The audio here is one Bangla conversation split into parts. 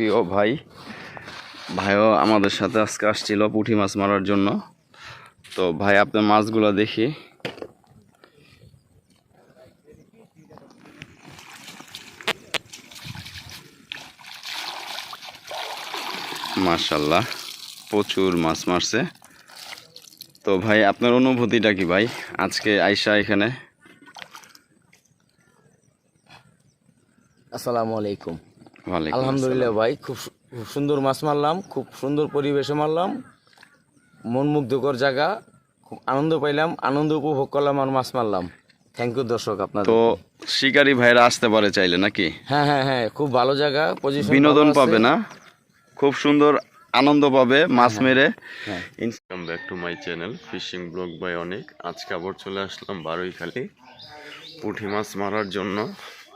প্রিয় ভাই, ভাইও আমাদের সাথে আজকে আসছিল পুঁটি মাছ মারার জন্য। তো ভাই, আপনার মাছগুলো দেখি। মাশাল্লাহ প্রচুর মাছ মারছে। তো ভাই, আপনার অনুভূতিটা কি ভাই? আজকে আইসা এখানে। আসসালামু আলাইকুম। আলহামদুলিল্লাহ ভাই খুব খুব সুন্দর মাছ মারলাম খুব সুন্দর পরিবেশে মারলাম। মন মুগ্ধকর জায়গা খুব আনন্দ পাইলাম আনন্দ উপভোগ করলাম আর মাছ মারলাম। থ্যাংক ইউ দর্শক আপনার তো শিকারী ভাইরা আসতে পারে চাইলে নাকি? হ্যাঁ হ্যাঁ হ্যাঁ খুব ভালো জায়গা পজিশন বিনোদন পাবে না? খুব সুন্দর আনন্দ পাবে মাছ মেরে। হ্যাঁ। Welcome back to my channel fishing blog by Anik আজকে আবার চলে আসলাম বারুইখালি। পুঁটি মাছ মারার জন্য।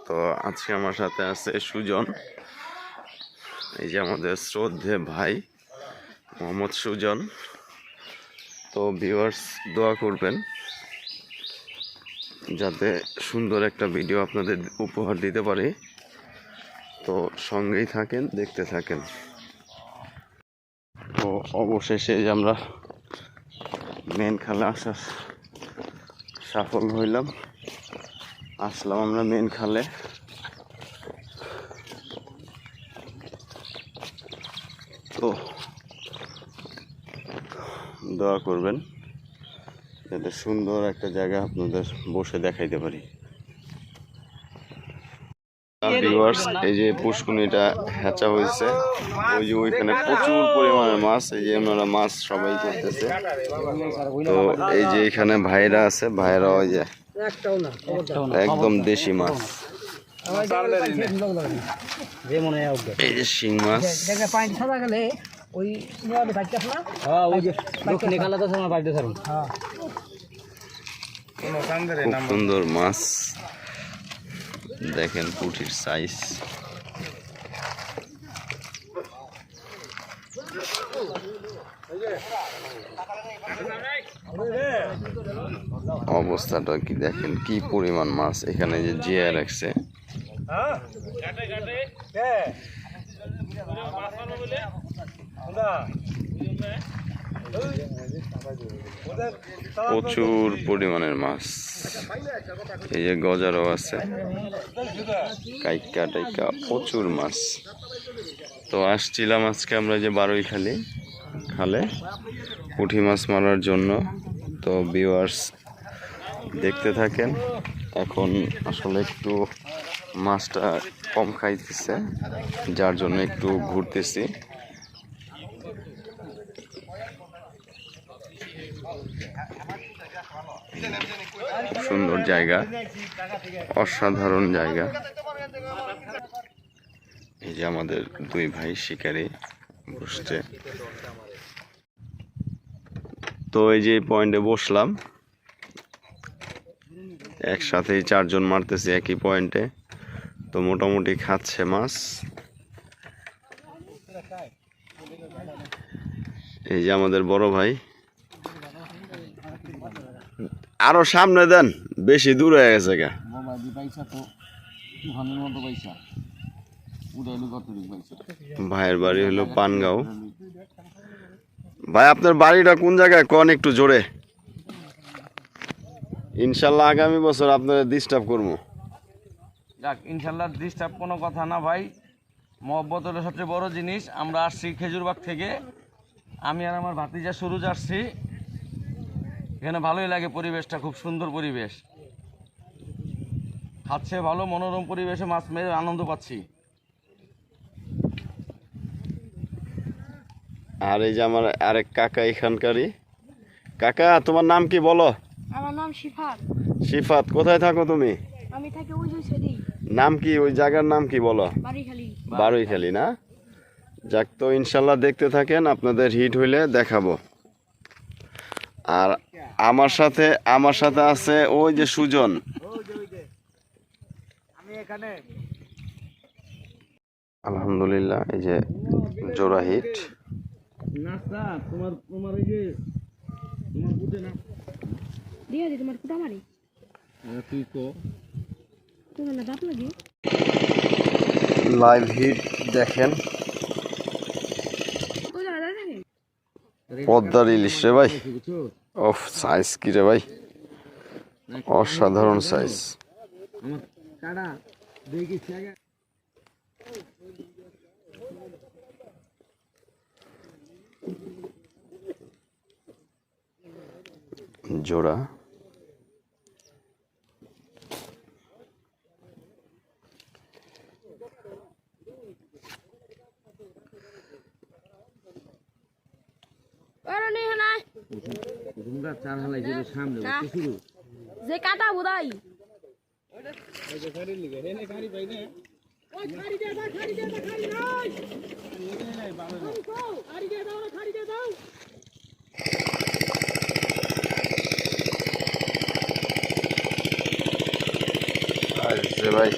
তো আজকে আমার সাথে আছে সুজন। এই যে আমাদের শ্রদ্ধে ভাই, মোহাম্মদ সুজন। তো ভিউয়ার্স দোয়া করবেন, যাতে সুন্দর একটা ভিডিও আপনাদের উপহার দিতে পারি। তো সঙ্গেই থাকেন, দেখতে থাকেন। তো অবশেষে যে আমরা মেন খালে আসার সাফল্য হইলাম। আসলাম আমরা মেন খালে। তো দোয়া করবেন যাতে সুন্দর একটা জায়গা আপনাদের বসে দেখাইতে পারি। ভিউয়ার্স এই যে পুষ্কুনিটা হ্যাচা হয়েছে ওই যে ওইখানে প্রচুর পরিমাণে মাছ এই যে আমরা মাছ সবাই করতেছে তো এই যে এখানে ভাইরা আছে ভাইরা ওই যে একদম দেশি মাছ। হয় এই যে শিং মাছ। ওই হ্যাঁ ওই যে দক্ষিণে খালা তো সময় বাড়িতে থাকুন খুব সুন্দর মাছ। দেখেন পুঁটির সাইজ অবস্থাটা কি দেখেন? কি পরিমাণ মাছ এখানে যে জিয়া রাখছে? প্রচুর পরিমাণের মাছ। এই যে গজারও আছে। কাইকা টাইকা, প্রচুর মাছ। তো আসছিলাম আজকে আমরা যে বারোই খালি। খালে পুঁটি মাছ মারার জন্য। তো ভিউয়ার্স দেখতে থাকেন। এখন আসলে একটু মাছটা কম খাইতেছে, যার জন্য একটু ঘুরতেছি। সুন্দর জায়গা, অসাধারণ জায়গা। এই যে আমাদের দুই ভাই শিকারি বসছে। তো এই যে পয়েন্টে বসলাম একসাথেই চারজন মারতেছি একই পয়েন্টে। তো মোটামুটি খাচ্ছে মাছ। এই যে আমাদের বড় ভাই। আরও সামনে দেন বেশি দূর হয়ে গেছে গা। ভাইয়ের বাড়ি হলো পানগাঁও। ভাই আপনার বাড়িটা কোন জায়গায়? কন একটু জোরে। ইনশাল্লাহ আগামী বছর আপনাদের ডিস্টার্ব করব। যাক ইনশাল্লাহ ডিস্টার্ব কোনো কথা না ভাই। মহব্বত হলো সবচেয়ে বড় জিনিস। আমরা আসছি খেজুরবাগ থেকে। আমি আর আমার ভাতিজা সুরুজ আসছি। এখানে ভালোই লাগে পরিবেশটা খুব সুন্দর পরিবেশ। খাচ্ছে ভালো মনোরম পরিবেশে মাছ মেরে আনন্দ পাচ্ছি। আর এই যে আমার আরেক কাকা এখানকারই। কাকা তোমার নাম কি বলো? আমার নাম শিফাত। সিফাত কোথায় থাকো তুমি? আমি থাকি ওই সেদি নাম কি ওই জায়গার নাম কি বলো? বাড়িখালি বারোই খালি না? যাক তো ইনশাল্লাহ দেখতে থাকেন আপনাদের হিট হইলে দেখাবো। আর আমার সাথে আমার সাথে আছে ওই যে সুজন। আলহামদুলিল্লাহ এই যে জোড়া হিট। নাস্তা তোমার তোমার এই যে তোমার বুঝে না। দিয়ে দি তোমার কুটা মারি। তুই কো। তোমার না দাপ লাগে। লাইভ হিট দেখেন। পদ্মার ইলিশ রে ভাই। অফ সাইজ কি রে ভাই? অসাধারণ সাইজ জোড়া। যে কাটা আরে ভাই।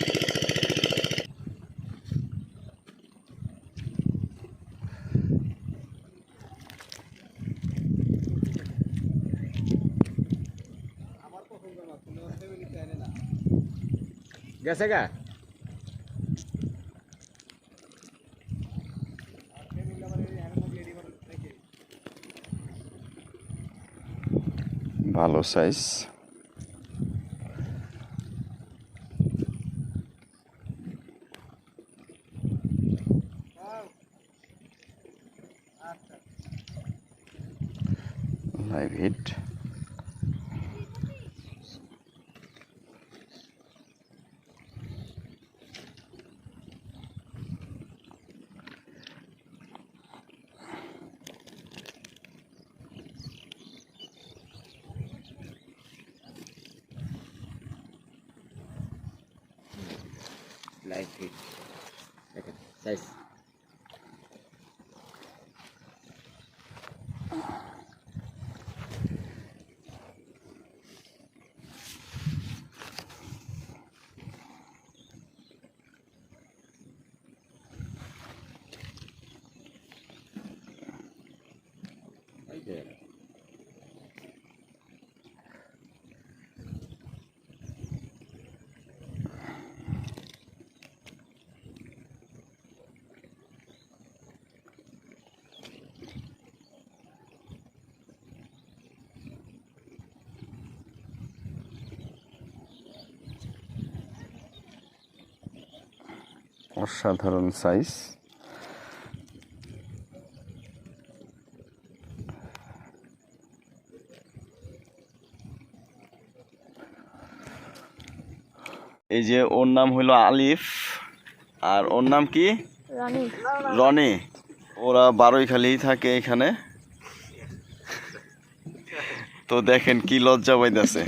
গেছে গা? ভালো size live hit light hit দেখেন সাইজ অসাধারণ সাইজ। এই যে ওর নাম হলো আলিফ আর ওর নাম কি? রনি। ওরা বারোইখালিই থাকে এখানে। তো দেখেন কি লজ্জা পাইতেছে।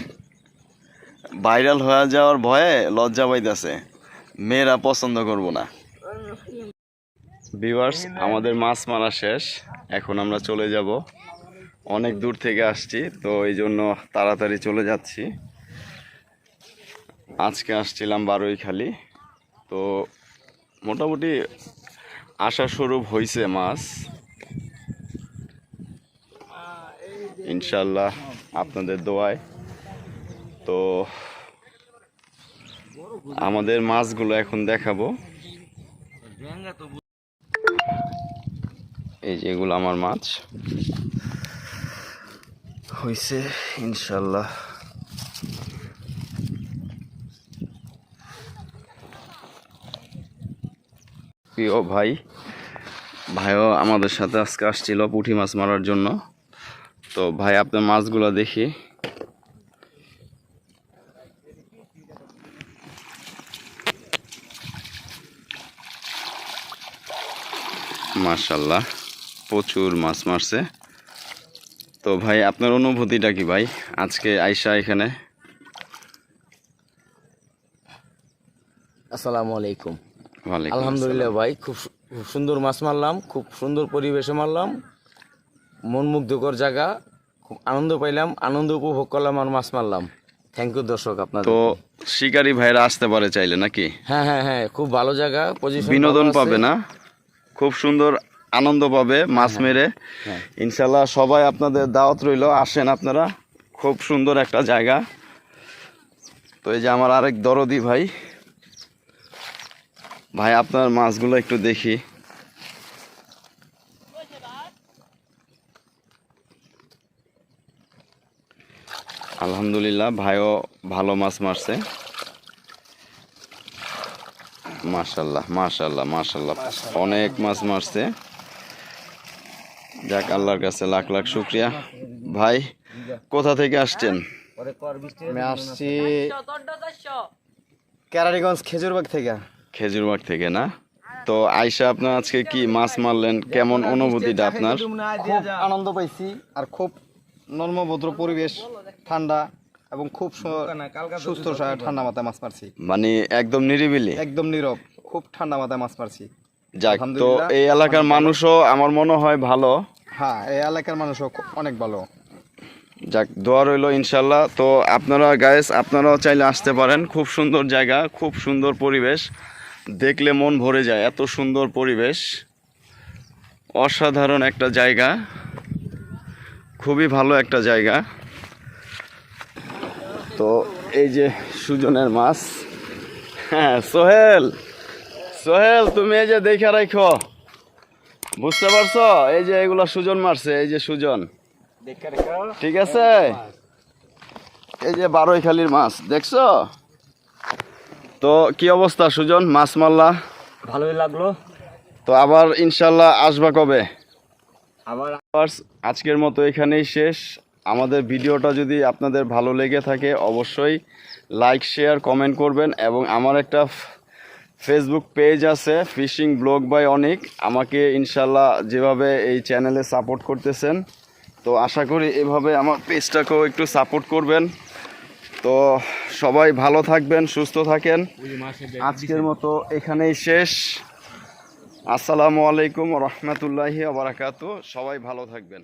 ভাইরাল হয়ে যাওয়ার ভয়ে লজ্জা পাইতেছে। মেয়েরা পছন্দ করব না। ভিউয়ার্স আমাদের মাছ মারা শেষ। এখন আমরা চলে যাব। অনেক দূর থেকে আসছি, তো এই জন্য তাড়াতাড়ি চলে যাচ্ছি। আজকে আসছিলাম বারোইখালি। তো মোটামুটি আশা স্বরূপ হয়েছে মাছ। ইনশাল্লাহ আপনাদের দোয়ায়। তো আমাদের মাছগুলো এখন দেখাবো। এই যে এগুলো আমার মাছ। হয়েছে ইনশাল্লাহ। প্রিয় ভাই, ভাইও আমাদের সাথে আজকে আসছিল পুঁটি মাছ মারার জন্য। তো ভাই, আপনার মাছগুলো দেখি। মার্শাল্লাহ প্রচুর মাছ মারছে। তো ভাই আপনার অনুভূতিটা কি ভাই? আজকে আইসা এখানে। আসসালামু আলাইকুম। আলহামদুলিল্লাহ ভাই খুব সুন্দর মাছ মারলাম খুব সুন্দর পরিবেশে মারলাম। মন মুগ্ধকর জায়গা খুব আনন্দ পাইলাম আনন্দ উপভোগ করলাম আর মাছ মারলাম। থ্যাংক ইউ দর্শক আপনার তো শিকারী ভাইরা আসতে পারে চাইলে নাকি? হ্যাঁ হ্যাঁ হ্যাঁ খুব ভালো জায়গা বিনোদন পাবে না? খুব সুন্দর আনন্দ পাবে মাছ হ্যাঁ, মেরে। হ্যাঁ। ইনশাল্লাহ সবাই আপনাদের দাওয়াত রইল আসেন আপনারা। খুব সুন্দর একটা জায়গা। তো এই যে আমার আরেক দরদি ভাই। ভাই আপনার মাছগুলো একটু দেখি। আলহামদুলিল্লাহ ভাইও ভালো মাছ মারছে। মাশাল্লাহ মাশাল্লাহ মাশাল্লাহ। অনেক মাছ মারছে। যাক আল্লাহর কাছে লাখ লাখ শুক্রিয়া। ভাই কোথা থেকে আসছেন? আমি আসছি কেরানীগঞ্জ খেজুরবাগ থেকে। খেজুরবাগ থেকে না? তো আয়সা আপনার আজকে কি মাছ মারলেন? কেমন অনুভূতিটা আপনার? খুব আনন্দ পাইছি আর খুব নর্মভদ্র পরিবেশ ঠান্ডা। এবং খুব সুস্থ ঠান্ডা মাথায় মাছ মারছি। মানে একদম নিরিবিলি? একদম নীরব খুব ঠান্ডা মাথায় মাছ মারছি। যাক তো এই এলাকার মানুষও আমার মনে হয় ভালো। হ্যাঁ এই এলাকার মানুষও অনেক ভালো। যাক দোয়া রইল ইনশাল্লাহ তো আপনারা গায়েস আপনারাও চাইলে আসতে পারেন। খুব সুন্দর জায়গা খুব সুন্দর পরিবেশ। দেখলে মন ভরে যায় এত সুন্দর পরিবেশ। অসাধারণ একটা জায়গা। খুবই ভালো একটা জায়গা। তো এই যে সুজনের মাছ। হ্যাঁ সোহেল সোহেল তুমি এই যে দেখে রাখো। বুঝতে পারছ? এই যে এগুলা সুজন মারছে এই যে সুজন। ঠিক আছে? এই যে বারোইখালির মাছ দেখছ? তো কি অবস্থা সুজন মাছ মারলা? ভালোই লাগল। তো আবার ইনশাল্লাহ আসবা কবে? আবার আজকের মতো এখানেই শেষ। আমাদের ভিডিওটা যদি আপনাদের ভালো লেগে থাকে, অবশ্যই লাইক শেয়ার কমেন্ট করবেন এবং আমার একটা ফেসবুক পেজ আছে ফিশিং ব্লগ বাই অনিক আমাকে ইনশাল্লাহ যেভাবে এই চ্যানেলে সাপোর্ট করতেছেন, তো আশা করি এভাবে আমার পেজটাকেও একটু সাপোর্ট করবেন। তো সবাই ভালো থাকবেন, সুস্থ থাকেন। আজকের মতো এখানেই শেষ। আসসালামু আলাইকুম রহমতুল্লাহি আবরাকাতু সবাই ভালো থাকবেন।